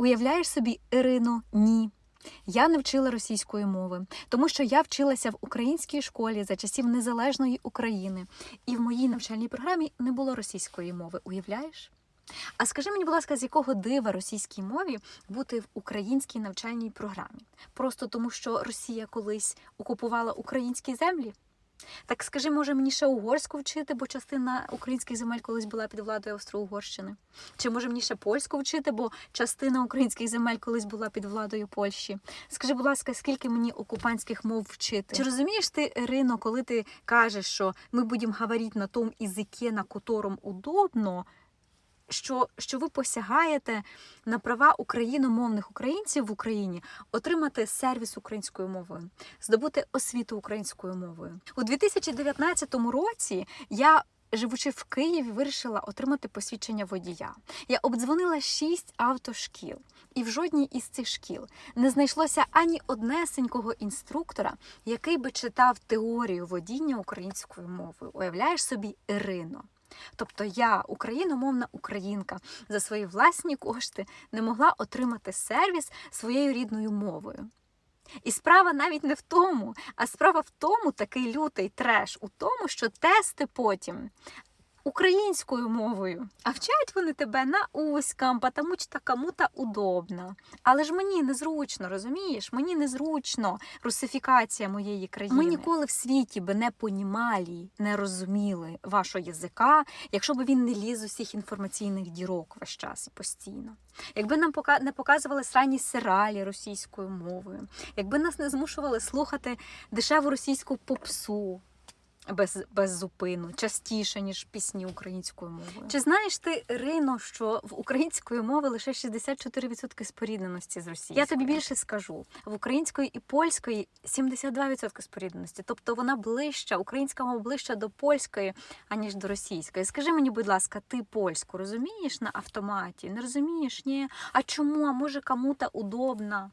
Уявляєш собі, Ірино, ні. Я не вчила російської мови, тому що я вчилася в українській школі за часів незалежної України, і в моїй навчальній програмі не було російської мови. Уявляєш? А скажи мені, будь ласка, з якого дива російській мові бути в українській навчальній програмі? Просто тому, що Росія колись окупувала українські землі? Так скажи, може мені ще угорську вчити, бо частина українських земель колись була під владою Австро-Угорщини? Чи може мені ще польську вчити, бо частина українських земель колись була під владою Польщі? Скажи, будь ласка, скільки мені окупантських мов вчити? Чи розумієш ти, Ірино, коли ти кажеш, що ми будемо говорити на тому язикі, на котором удобно? Що, що ви посягаєте на права україномовних українців в Україні отримати сервіс українською мовою, здобути освіту українською мовою у 2019 році. Я живучи в Києві, вирішила отримати посвідчення водія. Я обдзвонила шість автошкіл, і в жодній із цих шкіл не знайшлося ані однесенького інструктора, який би читав теорію водіння українською мовою. Уявляєш собі, Ірино. Тобто я, україномовна українка, за свої власні кошти не могла отримати сервіс своєю рідною мовою. І справа навіть не в тому, а справа в тому, такий лютий треш, у тому, що тести потім українською мовою. А вчать вони тебе на узькам, тому що кому-то удобно. Але ж мені незручно, розумієш? Мені незручно русифікація моєї країни. Ми ніколи в світі би не понімали, не розуміли вашого язика, якщо б він не ліз усіх інформаційних дірок весь час постійно. Якби нам не показували сранні серіалі російською мовою, якби нас не змушували слухати дешеву російську попсу. Без, без зупину, частіше, ніж пісні українською мовою. Чи знаєш ти, Ірино, що в української мови лише 64% спорідненості з російською? Я тобі більше скажу. В української і польської 72% спорідненості. Тобто вона ближча, українська мова ближча до польської, аніж до російської. Скажи мені, будь ласка, ти польську розумієш на автоматі? Не розумієш? Ні. А чому? А може кому-то удобно?